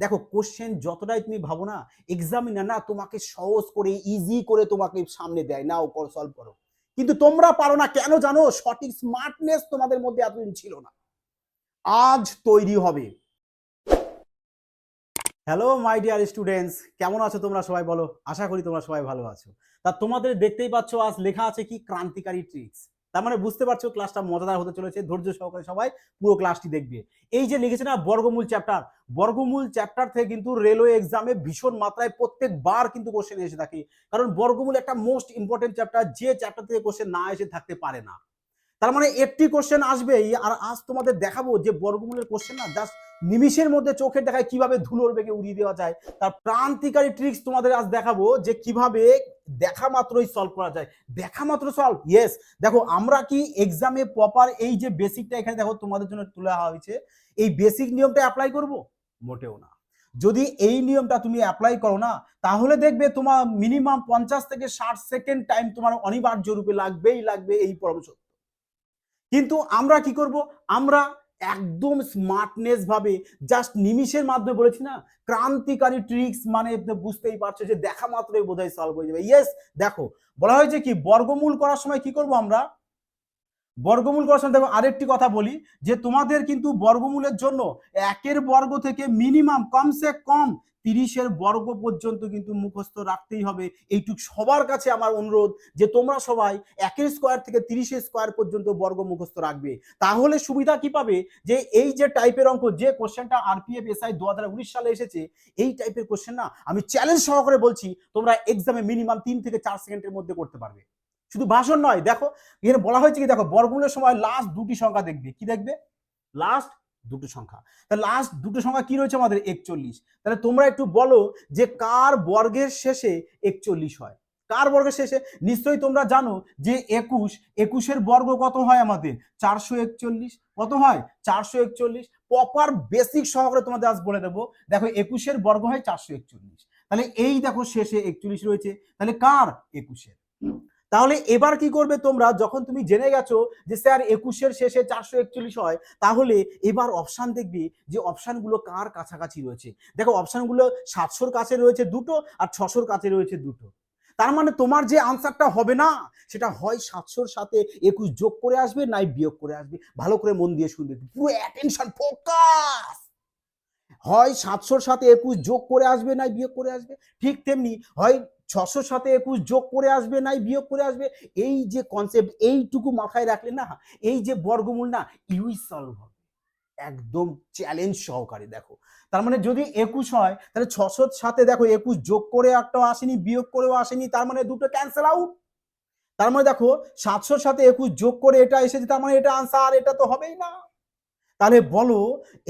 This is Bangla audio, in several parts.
দেখো কোশ্চেন যতটাই তুমি ভাবো না এক্সামিনার না তোমাকে সহজ করে ইজি করে তোমাকে সামনে দেয়, নাও কর সলভ করো। কিন্তু তোমরা পারো না, কেন জানো? সঠিক স্মার্টনেস তোমাদের মধ্যে এতদিন ছিল না। আজ তৈরি হবে। হ্যালো মাই ডিয়ার স্টুডেন্টস কেমন আছো তোমরা সবাই বলো? আশা করি তোমরা সবাই ভালো আছো। তা তোমাদের দেখতেই পাচ্ছ, আজ লেখা আছে কি? ক্রান্তিকারী ট্রিক্স তার মানে বুঝতে পারছ ক্লাসটা মজাদার হতে চলেছে। ধৈর্য সহকারে সবাই পুরো ক্লাসটি দেখবে। এই যে লিখেছে না বর্গমূল চ্যাপ্টার বর্গমূল চ্যাপ্টার থেকে কিন্তু রেলওয়ে এক্সামে ভীষণ মাত্রায় প্রত্যেকবার কিন্তু কোশ্চেন এসে থাকে। কারণ বর্গমূল একটা মোস্ট ইম্পর্টেন্ট চ্যাপ্টার যে চ্যাপ্টার থেকে কোশ্চেন না এসে থাকতে পারে না। তার মানে একটি কোশ্চেন আসবেই। আর আজ তোমাদের দেখাবো যে বর্গমূলের কোশ্চেন না জাস্ট নিমিষের মধ্যে চোখের দেখায় কীভাবে ধুলোর বেগে উড়িয়ে দেওয়া যায়। তার প্রান্তিকারী ট্রিক্স তোমাদের আজ দেখাবো যে কীভাবে দেখা মাত্রই সলভ করা যায়। দেখা মাত্র সলভ ইয়েস দেখো, আমরা কি এক্সামে প্রপার এই যে বেসিকটা এখানে দেখো তোমাদের জন্য তুলে হয়েছে। এই বেসিক নিয়মটা অ্যাপ্লাই করব? মোটেও না। যদি এই নিয়মটা তুমি অ্যাপ্লাই করো না, তাহলে দেখবে তোমার মিনিমাম পঞ্চাশ থেকে ষাট সেকেন্ড টাইম তোমার অনিবার্য রূপে লাগবেই লাগবে এই পরম সত্য। কিন্তু আমরা কি করব? আমরা একদম স্মার্টনেস ভাবে জাস্ট নিমিষের মাধ্যমে বলেছি না? ক্রান্তিকারী ট্রিক্স মানে বুঝতেই পারছ যে দেখা মাত্রই বোধহয় সলভ হয়ে যাবে। ইয়েস দেখো, বলা হয়েছে কি, বর্গমূল করার সময় কি করব আমরা? বর্গমূল করার সময় দেখো, আরেকটি কথা বলি, যে তোমাদের কিন্তু বর্গমূলের জন্য একের বর্গ থেকে মিনিমাম কমসে কম তিরিশের বর্গ পর্যন্ত কিন্তু মুখস্থ রাখতেই হবে। এইটুক সবার কাছে আমার অনুরোধ যে তোমরা সবাই একের স্কোয়ার থেকে তিরিশের স্কোয়ার পর্যন্ত বর্গ মুখস্থ রাখবে। তাহলে সুবিধা কি পাবে? যে এই যে টাইপের অঙ্ক, যে কোশ্চেনটা আরপিএফ এসআই দু হাজার উনিশ সালে এসেছে, এই টাইপের কোশ্চেন না আমি চ্যালেঞ্জ সহকারে বলছি, তোমরা এক্সামে মিনিমাম তিন থেকে চার সেকেন্ডের মধ্যে করতে পারবে। শুধু ভাষণ নয়, দেখো, এখানে বলা হয়েছে কি, দেখো, বর্গমূলের সময় লাস্ট দুটি সংখ্যা দেখবে। কি দেখবে? লাস্ট দুটো সংখ্যা। তাহলে লাস্ট দুটো সংখ্যা কি রয়েছে আমাদের? একচল্লিশ। তাহলে তোমরা একটু বলো যে কার বর্গের শেষে একচল্লিশ হয়? কার বর্গের শেষে? নিশ্চয়ই তোমরা জানো যে একুশ, একুশের বর্গ কত হয় আমাদের? চারশো একচল্লিশ। কত হয়? চারশো একচল্লিশ। প্রপার বেসিক সহকারে তোমাদের আজ বলে দেবো। দেখো, একুশের বর্গ হয় চারশো একচল্লিশ। তাহলে এই দেখো শেষে একচল্লিশ রয়েছে। তাহলে কার? একুশের। তাহলে এবার কি করবে তোমরা? যখন তুমি জেনে গেছো যে স্যার একুশের শেষে চারশো একচল্লিশ হয়, তাহলে এবার অপশান দেখবি যে অপশানগুলো কার কাছাকাছি রয়েছে। দেখো অপশানগুলো সাতশোর কাছে রয়েছে দুটো আর ছশোর কাছে রয়েছে দুটো। তার মানে তোমার যে আনসারটা হবে না, সেটা হয় সাতশোর সাথে একুশ যোগ করে আসবে, নাই বিয়োগ করে আসবে। ভালো করে মন দিয়ে শুনবে। পুরো অ্যাটেনশন ফোকাস হয় সাতশোর সাথে একুশ যোগ করে আসবে, নাই বিয়োগ করে আসবে। ঠিক তেমনি হয় ছশোর সাথে একুশ যোগ করে আসবে নাই, বিয়োগ করে আসবে, এই যে কনসেপ্ট এইটুকু মাথায় রাখলে না, এই যে বর্গমূল না ইউই সলভ হবে। একদম চ্যালেঞ্জ সহকারে দেখো। তার মানে যদি একুশ হয়, তাহলে ছশোর সাথে দেখো একুশ যোগ করে একটাও আসেনি, বিয়োগ করেও আসেনি, তার মানে দুটো ক্যান্সেল আউট তার মানে দেখো সাতশোর সাথে একুশ যোগ করে এটা এসেছে, তার মানে এটা আনসার এটা তো হবেই না। তাহলে বলো,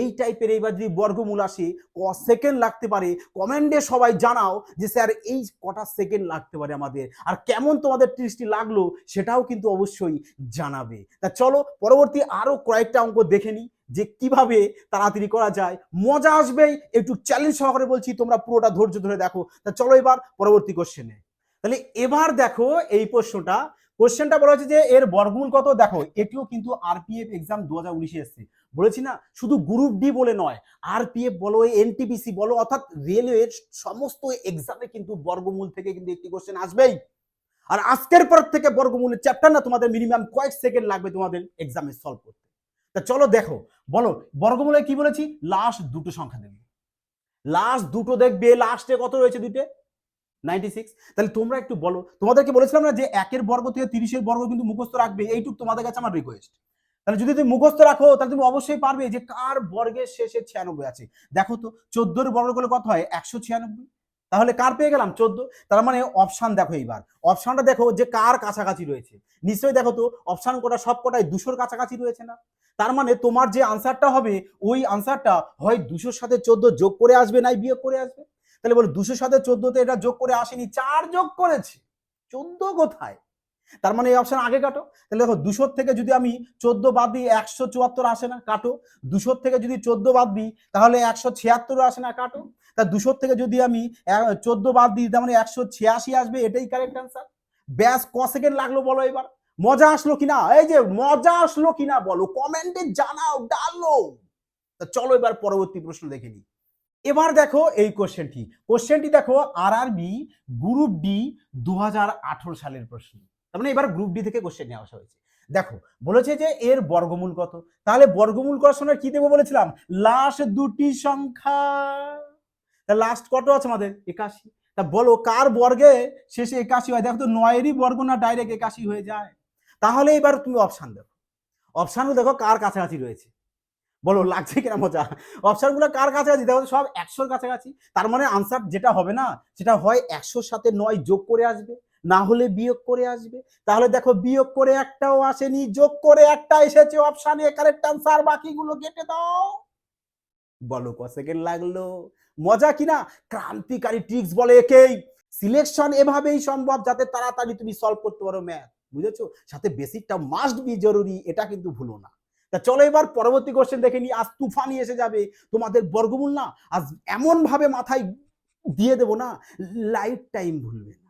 এই টাইপের এইবার যদি বর্গমূল আসে, ক সেকেন্ড লাগতে পারে? কমেন্টে সবাই জানাও যে স্যার এই কটা সেকেন্ড লাগতে পারে আমাদের। আর কেমন তোমাদের ট্রিক্সটি লাগল সেটাও কিন্তু অবশ্যই জানাবে। তা চলো, পরবর্তী আরও কয়েকটা অঙ্ক দেখে নিই যে কীভাবে তাড়াতাড়ি করা যায়। মজা আসবেই, একটু চ্যালেঞ্জ সহকারে বলছি, তোমরা পুরোটা ধৈর্য ধরে দেখো। তা চলো এবার পরবর্তী কোশ্চেনে তাহলে এবার দেখো এই প্রশ্নটা। কোশ্চেনটা বলা হচ্ছে যে এর বর্গমূল কত? দেখো, এটিও কিন্তু আরপিএফ এক্সাম দু হাজার উনিশে এসছে। বলেছি না, শুধু গ্রুপ ডি বলে নয় আরপিএফ বলো এনটিপিসি বলো, অর্থাৎ রেলওয়ের সমস্ত এক্সামে কিন্তু বর্গমূল থেকে কিন্তু একটি কোশ্চেন আসবেই। আর আজকের পর থেকে বর্গমূলের চ্যাপ্টার না তোমাদের মিনিমাম কয়েক সেকেন্ড লাগবে তোমাদের এক্সামে সলভ করতে। তা চলো দেখো, বলো, বর্গমূলে কি বলেছি? লাস্ট দুটো সংখ্যা দেখবে। লাস্ট দুটো দেখবে লাস্টে কত রয়েছে দুইটে? নাইনটি সিক্স তাহলে তোমরা একটু বলো, তোমাদেরকে বলেছিলাম না যে একের বর্গ থেকে তিরিশের বর্গ কিন্তু মুখস্থ রাখবে? এইটুক তোমাদের কাছে আমার রিকোয়েস্ট তাহলে যদি তুমি মুখস্থ রাখো, তাহলে তুমি অবশ্যই পারবে যে কার বর্গের শেষে ছিয়ানব্বই আছে। দেখো তো, চোদ্দোর বর্গ করলে কত হয়? একশো ছিয়ানব্বই। তাহলে কার পেয়ে গেলাম? চোদ্দ। তার মানে অপশান দেখো এইবার। অপশানটা দেখো যে কার কাছাকাছি রয়েছে। নিশ্চয়ই দেখো তো অপশান কটা সব কটাই দুশোর কাছাকাছি রয়েছে না? তার মানে তোমার যে আনসারটা হবে, ওই আনসারটা হয় দুশোর সাথে চোদ্দ যোগ করে আসবে নাই বিয়োগ করে আসবে? তাহলে বলো, দুশোর সাথে চোদ্দতে এটা যোগ করে আসেনি, চার যোগ করেছে? চোদ্দ কোথায়? তার মানে এই অপশন আগে কাটো। তাহলে দেখো দুশোর থেকে যদি আমি চোদ্দ বাদ দিই, একশো চুয়াত্তর আসে না, কাটো। দুশোর থেকে যদি চোদ্দ বাদ দিই, তাহলে একশো ছিয়াত্তর আসে না, কাটো। তা দুশোর থেকে যদি আমি চোদ্দ বাদ দিই, তার মানে একশো ছিয়াশি আসবে, এটাই কারেক্ট অ্যান্সার ব্যাস, ক সেকেন্ড লাগল বলো এবার। মজা আসলো কিনা? এই যে মজা আসলো কিনা বলো? কমেন্টে জানাও ডালো তা চলো এবার পরবর্তী প্রশ্ন দেখে নিই। এবার দেখো এই কোশ্চেনটি কোশ্চেনটি দেখো আর আরবি গ্রুপ ডি দু হাজার আঠারো সালের প্রশ্ন। তার মানে এবার গ্রুপ ডি থেকে কোশ্চেন নিয়ে আসা হয়েছে। দেখো, বলেছে যে এর বর্গমূল কত? তাহলে বর্গমূল করার সময় কি দেবো বলেছিলাম? লাস্ট দুটি সংখ্যা। তা লাস্ট কত আছে আমাদের? একাশি। তা বলো, কার বর্গে শেষে একাশি হয়? দেখো তো, নয়েরই বর্গ না ডাইরেক্ট একাশি হয়ে যায়। তাহলে এবার তুমি অপশান দেখো। অপশানও দেখো কার কাছাকাছি রয়েছে। বলো, লাগছে কিনা মজা? অপশনগুলো কার কাছাকাছি? দেখো সব একশোর কাছাকাছি। তার মানে আনসার যেটা হবে না, সেটা হয় একশোর সাথে নয় যোগ করে আসবে। না হলে বিয়োগ করে আসবে। তাহলে দেখো বিয়োগ করে একটাও আসেনি, যোগ করে একটা এসেছে অপশানে কারেক্ট আনসার বাকিগুলো কেটে দাও। বলো ক সেকেন্ড লাগল। মজা কিনা ক্রান্তিকারী ট্রিক্স বলে একেই। সিলেকশন এভাবেই সম্ভব, যাতে তাড়াতাড়ি তুমি সলভ করতে পারো ম্যাথ বুঝেছ? সাথে বেসিকটা মাস্ট বি জরুরি, এটা কিন্তু ভুলো না। তা চলো এবার পরবর্তী কোশ্চেন দেখে নি আজ তুফানি এসে যাবে। তোমাদের বর্গমূল না আজ এমন ভাবে মাথায় দিয়ে দেবো না লাইফ টাইম ভুলবে না।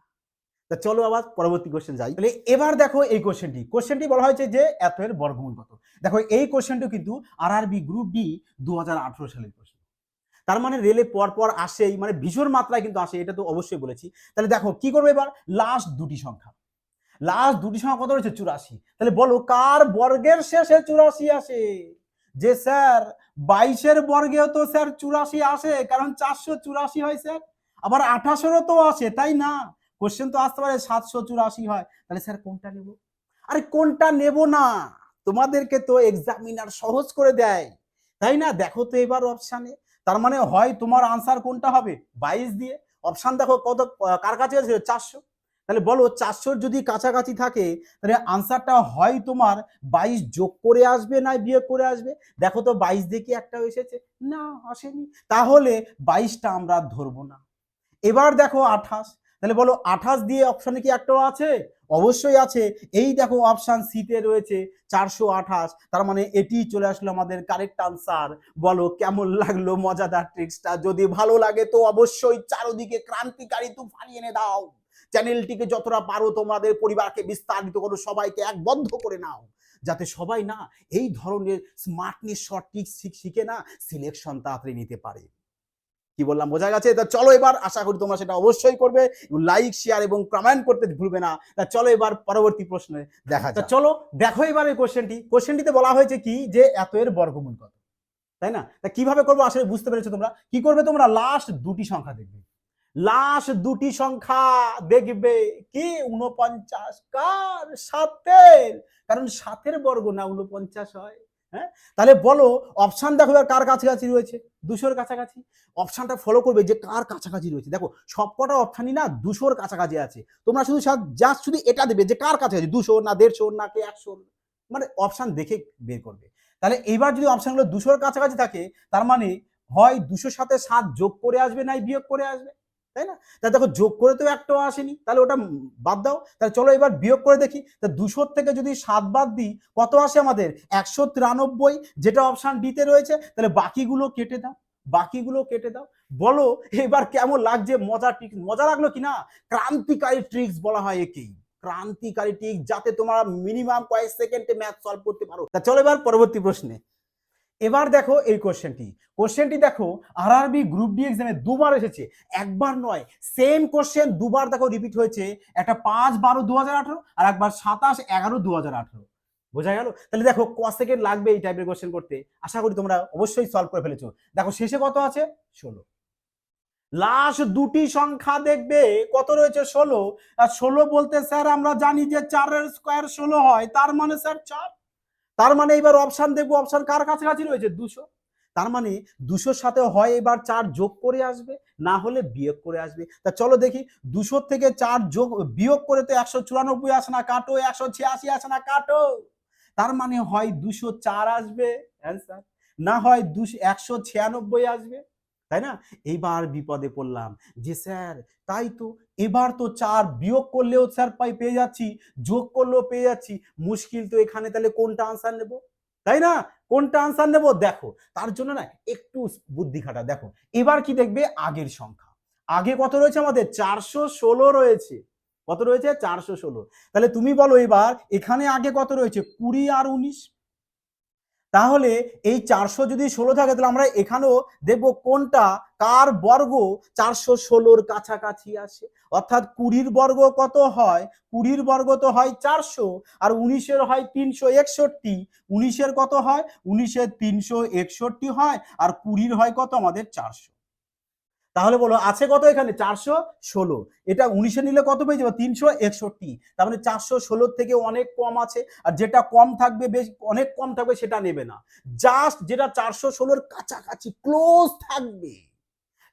তা চলো আবার পরবর্তী কোশ্চেন যাই। তাহলে এবার দেখো এই কোশ্চেনটি কোশ্চেনটি বলা হয়েছে যে এত এর বর্গমূল কত? দেখো এই কোশ্চেনটি কিন্তু আর আরবি গ্রুপ ডি দুহাজার আঠেরো সালের কোশ্চেন তার মানে রেলে পর পর আসেই মানে ভীষণ মাত্রায় কিন্তু আসে, এটা তো অবশ্যই বলেছি। তাহলে দেখো কি করবে এবার? লাস্ট দুটি সংখ্যা। লাস্ট দুটি সংখ্যা কত রয়েছে? চুরাশি। তাহলে বলো কার বর্গের শেষে চুরাশি আসে? যে স্যার, বাইশের বর্গেও তো স্যার চুরাশি আসে, কারণ চারশো চুরাশি হয় স্যার। আবার আঠাশেরও তো আসে, তাই না? কোশ্চেন তো আসতে পারে সাতশো চুরাশি হয়। তাহলে স্যার কোনটা নেব? আরে কোনটা নেব না? তোমাদেরকে তো এক্সামিনার সহজ করে দেয়। তাই না? দেখো তো এবার অপশানে তার মানে হয় তোমার আনসার কোনটা হবে? বাইশ দিয়ে। অপশান দেখো কত, কার কাছে আছে? চারশো। তাহলে বলো চারশোর যদি কাছাকাছি থাকে, তাহলে আনসারটা হয় তোমার বাইশ যোগ করে আসবে না বিয়োগ করে আসবে? দেখো তো বাইশ দিয়ে কি একটা এসেছে? না, আসেনি। তাহলে বাইশটা আমরা ধরবো না। এবার দেখো আঠাশ। তাহলে বলো, আঠাশ দিয়ে অপশানে কি একটাও আছে? অবশ্যই আছে। এই দেখো অপশান সিতে রয়েছে চারশো আঠাশ। তার মানে এটি চলে আসলো আমাদের কারেক্ট আনসার বলো, কেমন লাগল মজাদার ট্রিক্সটা যদি ভালো লাগে তো অবশ্যই চারোদিকে ক্রান্তিকারী তুফানি এনে দাও। চ্যানেলটিকে যতটা পারো তোমাদের পরিবারকে বিস্তারিত করো, সবাইকে একবদ্ধ করে নাও। যাতে সবাই না এই ধরনের স্মার্টনেস শর্ট টিক্স শিখে না সিলেকশন তাড়াতাড়ি নিতে পারে। কি বললাম বোঝা গেছে? তা চলো এবার আশা করি তোমরা সেটা অবশ্যই করবে। লাইক শেয়ার এবং কমেন্ট করতে ভুলবে না। তা চলো এবার পরবর্তী প্রশ্নে দেখা যাক। চলো দেখো এবার এই কোশ্চেনটি কোশ্চেনটিতে বলা হয়েছে কি যে এত এর বর্গমূল কত? তাই না? তা কীভাবে করব আসলে বুঝতে পেরেছ তোমরা? কি করবে তোমরা? লাস্ট দুটি সংখ্যা দেখবে। লাস্ট দুটি সংখ্যা দেখবে কি? উনপঞ্চাশ কার? সাতের। কারণ সাতের বর্গ না উনপঞ্চাশ হয়। হ্যাঁ? তাহলে বলো অপশান দেখো এবার কার কাছাকাছি রয়েছে? দুশোর কাছাকাছি? অপশানটা ফলো করবে যে কার কাছাকাছি রয়েছে। দেখো, সবকটা অপশানই না দুশোর কাছাকাছি আছে। তোমরা শুধু জাস্ট শুধু এটা দেবে যে কার কাছাকাছি, দুশো না দেড়শো না কে একশো মানে অপশান দেখে বের করবে। তাহলে এইবার যদি অপশানগুলো দুশোর কাছাকাছি থাকে, তার মানে হয় দুশোর সাথে সাত যোগ করে আসবে নাই বিয়োগ করে আসবে? তাই না? তা দেখো যোগ করে তো একটাও আসেনি। তাহলে ওটা বাদ দাও। তাহলে চলো এবার বিয়োগ করে দেখি। তা দুশোর থেকে যদি সাত বাদ দিই, কত আসে আমাদের? একশো তিরানব্বই, যেটা অপশান ডিতে রয়েছে। তাহলে বাকিগুলো কেটে দাও। বাকিগুলো কেটে দাও। বলো, এবার কেমন লাগছে? মজা ট্রিক্স মজা লাগল কি না? ক্রান্তিকারী ট্রিক্স বলা হয় একেই। ক্রান্তিকারী ট্রিক্স যাতে তোমরা মিনিমাম কয়েক সেকেন্ডে ম্যাথ সলভ করতে পারো। তা চলো এবার পরবর্তী প্রশ্নে। এবার দেখো এই কোশ্চেনটি কোশ্চেনটি দেখো আর আরবি গ্রুপ ডি এক্সামে দুবার এসেছে। একবার নয় সেম কোশ্চেন দুবার দেখো রিপিট হয়েছে। একটা পাঁচ বারো দু হাজার আঠারো আর একবার সাতাশ এগারো দু হাজার আঠারো। বোঝা গেল? তাহলে দেখো, ক সেকেন্ড লাগবে এই টাইপের কোশ্চেন করতে? আশা করি তোমরা অবশ্যই সলভ করে ফেলেছো। দেখো, শেষে কত আছে? ষোলো। লাস্ট দুটি সংখ্যা দেখবে, কত রয়েছে? ষোলো। আর ষোলো বলতে, স্যার, আমরা জানি যে চারের স্কোয়ার ষোলো হয়। তার মানে স্যার, চার। তার মানে এবার অপশান দেখব অপশান কার কাছাকাছি রয়েছে? দুশো। তার মানে দুশোর সাথে হয় এবার চার যোগ করে আসবে, না হলে বিয়োগ করে আসবে। তা চলো দেখি, দুশোর থেকে চার যোগ, বিয়োগ করে তো একশো চুরানব্বই আসে না, কাটো, একশো ছিয়াশি আসে না, কাটো। তার মানে হয় দুশো চার আসবে অ্যান্সার না হয় দুশো, একশো ছিয়ানব্বই আসবে। তাই না? এইবার বিপদে পড়লাম। যে স্যার, তাই তো। এবার তো চার বিয়োগ করলেও স্যার পাই পেয়ে যাচ্ছি, যোগ করলেও পেয়ে যাচ্ছি। মুশকিল তো এখানে তাহলে কোনটা আনসার নেব? তাই না? কোনটা আনসার নেব? দেখো, তার জন্য না একটু বুদ্ধি খাটা। দেখো, এবার কি দেখবে? আগের সংখ্যা। আগে কত রয়েছে আমাদের? চারশো ষোলো রয়েছে। কত রয়েছে? চারশো ষোলো। তাহলে তুমি বলো এবার, এখানে আগে কত রয়েছে? কুড়ি আর উনিশ? তাহলে এই চারশো যদি ষোলো থাকে, তাহলে আমরা এখানেও দেখব কোনটা, কার বর্গ চারশো ষোলোর কাছাকাছি আসে। অর্থাৎ কুড়ির বর্গ কত হয়? কুড়ির বর্গ তো হয় চারশো, আর উনিশের হয় তিনশো একষট্টি। উনিশের কত হয়? উনিশের তিনশো একষট্টি হয়, আর কুড়ির হয় কত? আমাদের চারশো। তাহলে বলো আছে কত এখানে? চারশো ষোলো। এটা উনিশে নিলে কত পেয়ে যাবে? তিনশো একষট্টি। তার মানে চারশো ষোলোর থেকে অনেক কম আছে, আর যেটা কম থাকবে বেশ, অনেক কম থাকবে সেটা নেবে না। জাস্ট যেটা চারশো ষোলোর কাছাকাছি ক্লোজ থাকবে,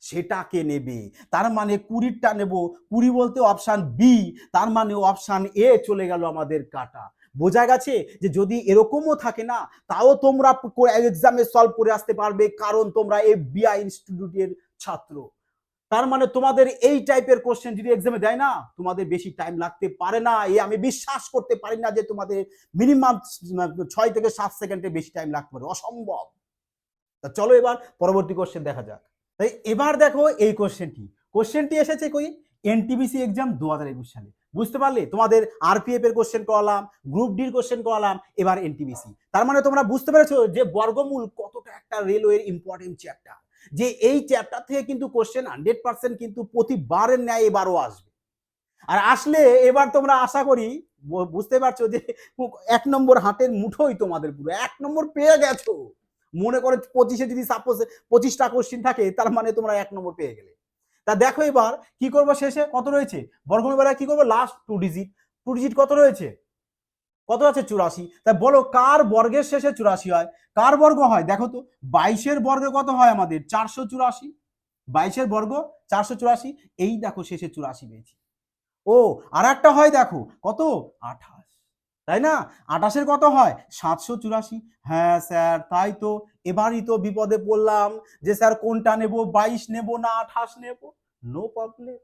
সেটাকে নেবে। তার মানে কুড়িরটা নেব। কুড়ি বলতে অপশান বি তার মানে অপশান এ চলে গেল আমাদের কাটা। বোঝা গেছে যে যদি এরকমও থাকে না, তাও তোমরা এক্সামে সলভ করে আসতে পারবে, কারণ তোমরা এই বিআই ইনস্টিটিউটের ছাত্র। তার মানে তোমাদের এই টাইপের কোশ্চেন যদি এক্সামে দেয় না, তোমাদের বেশি টাইম লাগতে পারে না। এ আমি বিশ্বাস করতে পারি না যে তোমাদের মিনিমাম ছয় থেকে সাত সেকেন্ডে বেশি টাইম লাগতে পারে। অসম্ভব। তা চলো এবার পরবর্তী কোশ্চেন দেখা যাক। তাই এবার দেখো এই কোশ্চেনটি কোশ্চেনটি এসেছে কই? এনটিবিসি এক্সাম দু একুশ সালে। বুঝতে পারলে? তোমাদের আরপিএফ এর কোশ্চেন করালাম গ্রুপ ডির কোশ্চেন করালাম, এবার এনটিবিসি তার মানে তোমরা বুঝতে পেরেছ যে বর্গমূল কতটা একটা রেলওয়ের ইম্পর্টেন্ট চ্যাপ্টার যে এই চ্যাপ্টার থেকে কিন্তু কোশ্চেন হান্ড্রেড পার্সেন্ট কিন্তু প্রতিবারের ন্যায় এবারও আসবে। আর আসলে এবার তোমরা আশা করি বুঝতে পারছ যে এক নম্বর হাতের মুঠোই তোমাদের পুরো। এক নম্বর পেয়ে গেছো। মনে করে পঁচিশে যদি সাপোজ পঁচিশটা কোশ্চিন থাকে, তার মানে তোমরা এক নম্বর পেয়ে গেলে। তা দেখো এবার কি করব শেষে? কত রয়েছে? বর্গমূল বেলায় কি করব? Last two digit two digit কত রয়েছে? কত আছে? চুরাশি। তা বলো, কার বর্গের শেষে চুরাশি হয়? কার বর্গ হয়? দেখো তো, বাইশের বর্গে কত হয় আমাদের? চারশো চুরাশি। বাইশের বর্গ, চারশো চুরাশি। এই দেখো শেষে চুরাশি পেয়েছি। ও আর একটা হয় দেখো। কত? আঠাশ। তাই না? আঠাশের কত হয়? সাতশো চুরাশি। হ্যাঁ স্যার, তাই তো। এবারই তো বিপদে পড়লাম যে স্যার কোনটা নেব? বাইশ নেব না আঠাশ নেব? নো প্রবলেম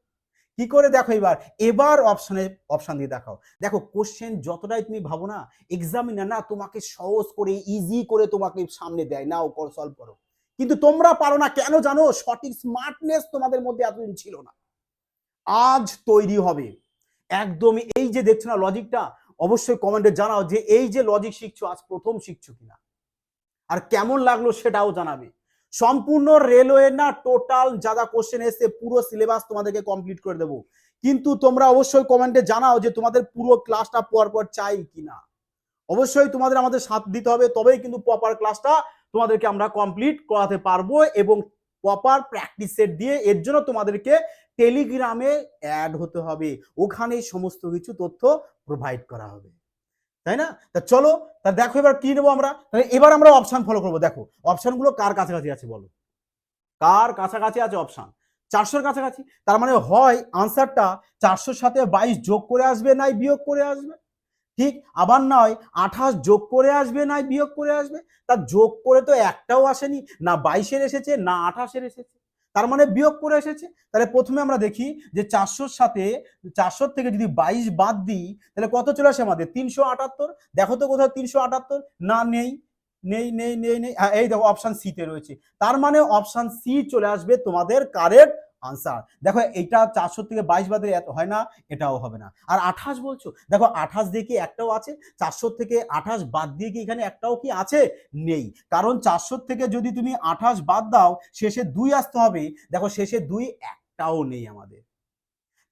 কি করে দেখো এবার? এবার অপশনে অপশান দিয়ে দেখাও। দেখো কোশ্চেন যতটাই তুমি ভাবো না এক্সামিনার না তোমাকে সহজ করে ইজি করে তোমাকে সামনে দেয়। নাও, কর সলভ করো। কিন্তু তোমরা পারো না। কেন জানো? সঠিক স্মার্টনেস তোমাদের মধ্যে এতদিন ছিল না। আজ তৈরি হবে। একদমই এই যে দেখছ না লজিকটা অবশ্যই কমেন্টে জানাও যে এই যে লজিক শিখছো, আজ প্রথম শিখছো কিনা? আর কেমন লাগল সেটাও জানাবে। সম্পূর্ণ রেলওয়ে না টোটাল যা যা কোশ্চেন এসে পুরো সিলেবাস তোমাদেরকে কমপ্লিট করে দেবো। কিন্তু তোমরা অবশ্যই কমেন্টে জানাও যে তোমাদের পুরো ক্লাসটা পর পর চাই কিনা। অবশ্যই তোমাদের আমাদের সাথ দিতে হবে, তবেই কিন্তু প্রপার ক্লাসটা তোমাদেরকে আমরা কমপ্লিট করাতে পারব এবং প্রপার প্র্যাকটিস সেট দিয়ে এর জন্য তোমাদেরকে টেলিগ্রামে অ্যাড হতে হবে। ওখানে সমস্ত কিছু তথ্য প্রোভাইড করা হবে। তাই না? তা চলো, তা দেখো এবার কি নেব আমরা? তাহলে এবার আমরা অপশন ফলো করব। দেখো অপশানগুলো কার কাছাকাছি আছে বলো? কার কাছাকাছি আছে অপশান চারশোর কাছাকাছি? তার মানে হয় আনসারটা চারশোর সাথে বাইশ যোগ করে আসবে নাই বিয়োগ করে আসবে। ঠিক? আবার নয়, আঠাশ যোগ করে আসবে নাই বিয়োগ করে আসবে। তার যোগ করে তো একটাও আসেনি। না বাইশের এসেছে, না আঠাশের এসেছে। তার মানে বিয়োগ করে এসেছে। তাহলে প্রথমে আমরা দেখি যে চারশোর সাথে চারশোর থেকে যদি বাইশ বাদ দিই তাহলে কত চলে আসে আমাদের? তিনশো আটাত্তর। দেখো তো কোথাও তিনশো আটাত্তর? না নেই নেই নেই নেই নেই। হ্যাঁ, এই দেখো অপশান সিতে রয়েছে। তার মানে অপশান সি চলে আসবে তোমাদের কারেক্ট আনসার দেখো এটা চারশো থেকে বাইশ বাদে হয় না, এটাও হবে না। আর আঠাশ বলছো? দেখো, আঠাশ দিয়ে কি একটাও আছে? চারশো থেকে আঠাশ বাদ দিয়ে কি এখানে একটাও কি আছে? নেই। কারণ চারশো থেকে যদি তুমি আঠাশ বাদ দাও, শেষে দুই আসতে হবে। দেখো, শেষে দুই একটাও নেই আমাদের।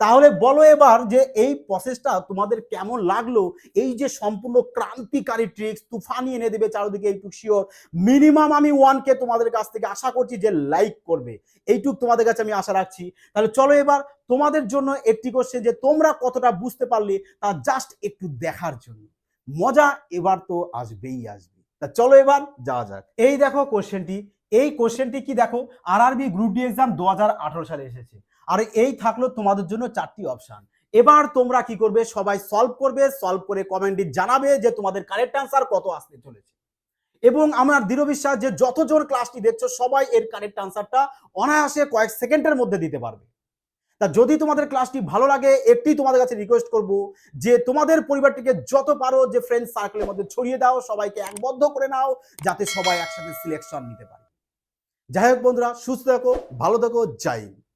তাহলে বলো এবার যে এই প্রসেসটা তোমাদের কেমন লাগল? এই যে সম্পূর্ণ ক্রান্তিকারী ট্রিক্স তুফানি এনে দেবে চারদিকে এইটুক শিওর মিনিমাম আমি ওয়ান কে তোমাদের কাছ থেকে আশা করছি যে লাইক করবে। এইটুক তোমাদের কাছে আমি আশা রাখছি। তাহলে চলো এবার তোমাদের জন্য একটি কোশ্চেন যে তোমরা কতটা বুঝতে পারলে তা জাস্ট একটু দেখার জন্য। মজা এবার তো আসবেই আসবে। তা চলো এবার যাওয়া যাক। এই দেখো কোশ্চেনটি এই কোশ্চেনটি কি দেখো? আরআরবি গ্রুপ ডি এক্সাম দু হাজার আঠারো সালে এসেছে। আর এই থাকল তোমাদের জন্য চারটি অপশন এবার তোমরা কি করবে? সবাই সলভ করবে সলভ করে কমেন্টে জানাবে যে তোমাদের কারেক্ট অ্যান্সার কত আসতে চলেছে। এবং আমার দৃঢ় বিশ্বাস যে যতজন ক্লাসটি দেখছ, সবাই এর কারেক্ট অ্যান্সারটা অনায়াসে কয়েক সেকেন্ডের মধ্যে দিতে পারবে। তা যদি তোমাদের ক্লাসটি ভালো লাগে, একটি তোমাদের কাছে রিকোয়েস্ট করব যে তোমাদের পরিবারটিকে যত পারো যে ফ্রেন্ড সার্কেলের মধ্যে ছড়িয়ে দাও, সবাইকে একবদ্ধ করে নাও, যাতে সবাই একসাথে সিলেকশন নিতে পারে। যাই হোক বন্ধুরা, সুস্থ থাকো, ভালো থাকো হিন্দ।